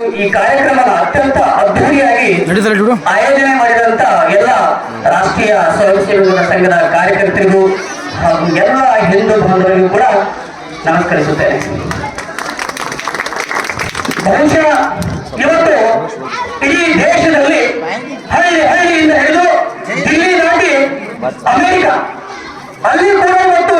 ಈ ಕಾರ್ಯಕ್ರಮದ ಅತ್ಯಂತ ಅದ್ದೂರಿಯಾಗಿ ಆಯೋಜನೆ ಮಾಡಿದಂತ ಎಲ್ಲ ರಾಷ್ಟ್ರೀಯ ಸ್ವಯಂ ಸೇವಕರ ಸಂಘದ ಕಾರ್ಯಕರ್ತರಿಗೂ ಹಾಗೂ ಎಲ್ಲ ಹಿಂದೂ ಬಾಂಧವರಿಗೂ ಕೂಡ ನಮಸ್ಕರಿಸುತ್ತೇನೆ. ಬಹುಶಃ ಇವತ್ತು ಇಡೀ ದೇಶದಲ್ಲಿ ಹಳ್ಳಿ ಹಳ್ಳಿಯಿಂದ ಹಿಡಿದು ದಿಲ್ಲಿ ದಾಟಿ ಅಮೆರಿಕ ಅಲ್ಲಿ ಕೂಡ ಮತ್ತು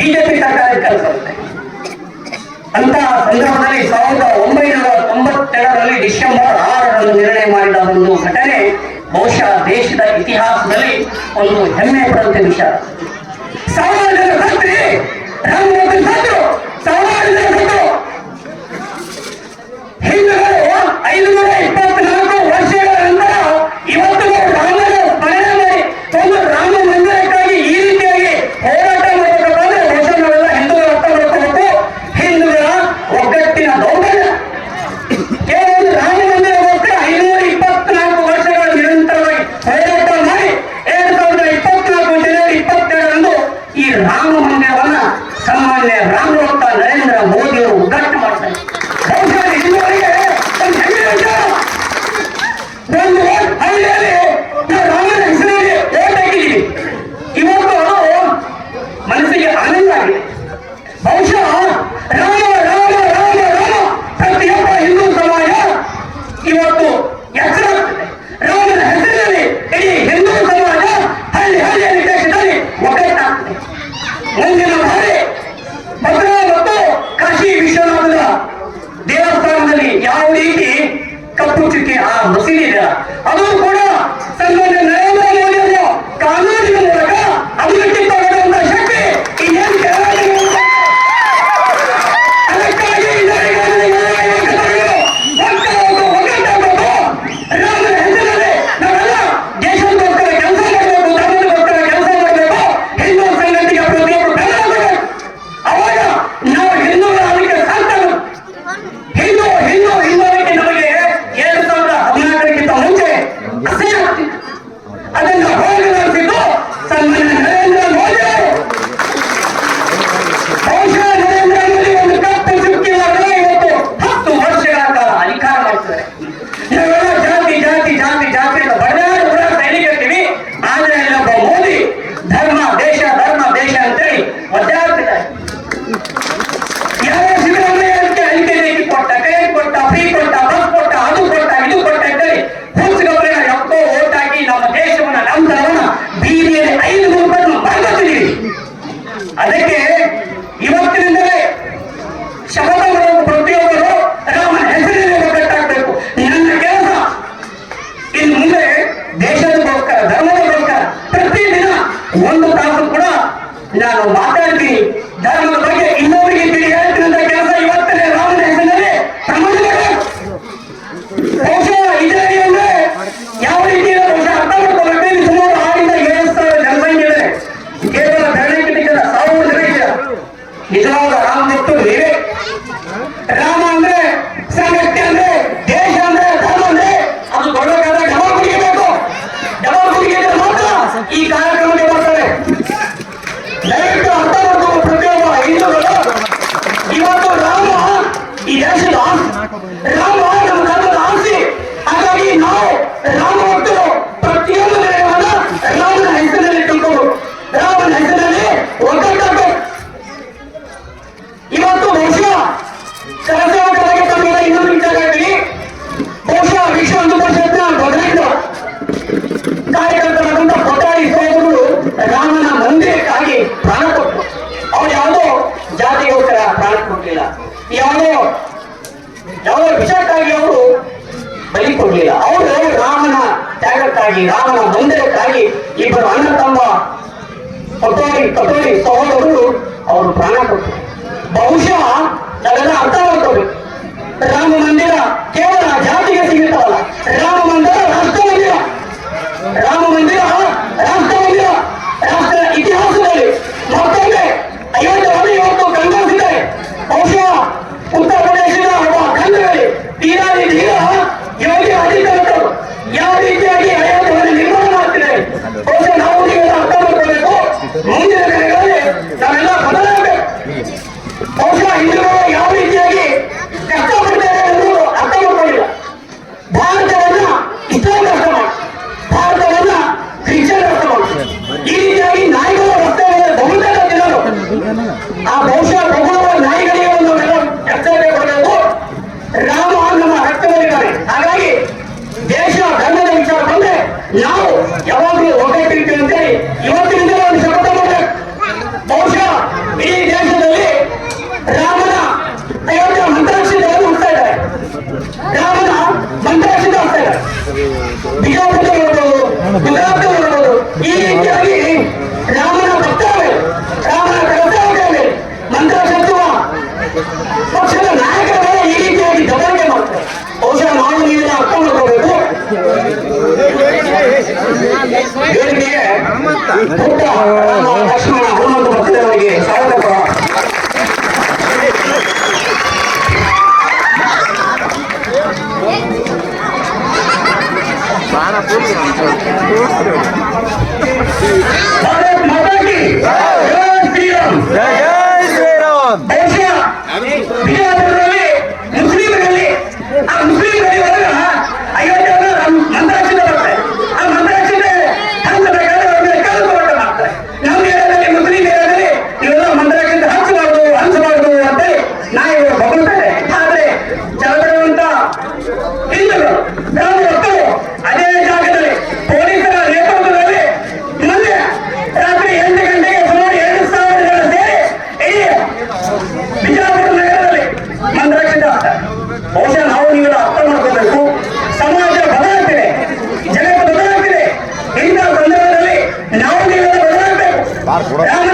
ಬಿಜೆಪಿ ಸರ್ಕಾರ ಕೆಲಸ ಅಂತ ಸಂದರ್ಭದಲ್ಲಿ ಸಾವಿರದ ಒಂಬೈನೂರ ತೊಂಬತ್ತೆರಡರಲ್ಲಿ ಡಿಸೆಂಬರ್ ಆರರಂದು ನಿರ್ಣಯ ಮಾಡಿದ ಒಂದು ಘಟನೆ ಬಹುಶಃ ದೇಶದ ಇತಿಹಾಸದಲ್ಲಿ ಒಂದು ಹೆಮ್ಮೆ ಪಡುವಂತ ವಿಷಯ. ಸಾಮಾನ್ಯ ಸಾಮಾನ್ಯ ಐದು ನೂರ ಮುಂದಿನ ಬಾರಿ ಮಧುರಾ ಮತ್ತು ಕಾಶಿ ವಿಶ್ವನಾಥದ ದೇವಸ್ಥಾನದಲ್ಲಿ ಯಾವ ರೀತಿ ಕಪ್ಪು ಚುಕ್ಕೆ ಆ ಮುಸಿಲಿದ ಅದು ಕೂಡ ತಾಯಿ ರಾಮನ ಒಂದೇ ತಾಯಿ ಇಬ್ಬರು ಅಣ್ಣ ತಮ್ಮ ಕಟೋರಿ ಕಟೋರಿ ಸಹೋದರರು ಅವರು ಪ್ರಾಣ ಕೊಟ್ಟರು. ಬಹುಶಃ ನನ್ನ ಅರ್ಥ Para, por முஸ்லீம்களே முஸ்லீம்களே ஐயா ঘোড়া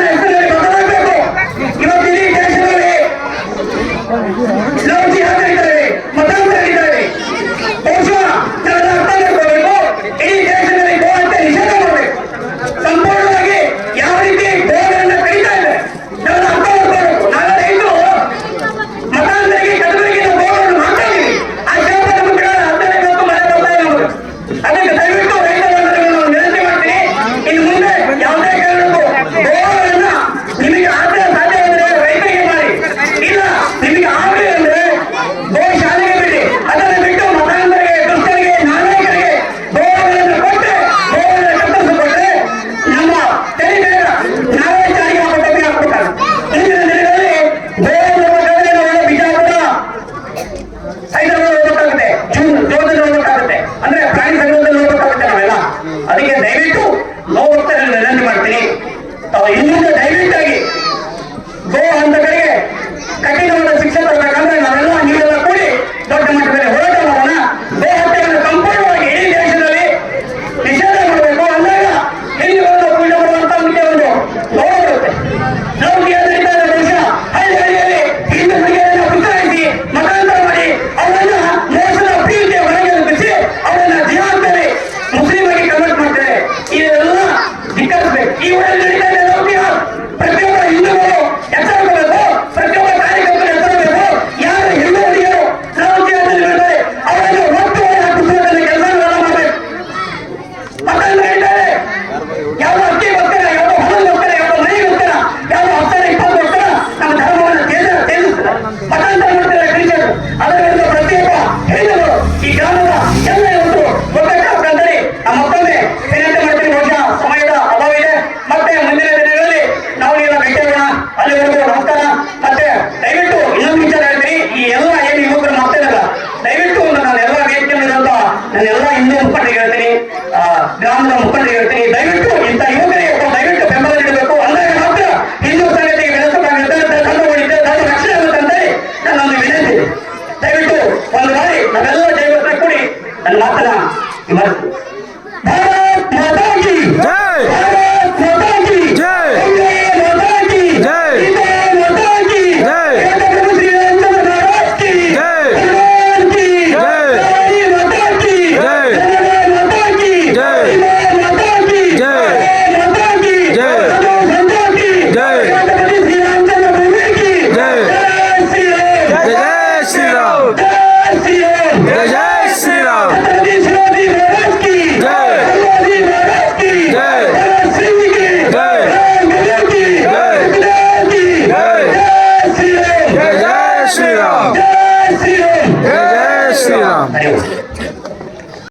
நல்ல தெய்வத்தை கூடி நல்ல மாத்தலாம் இவர்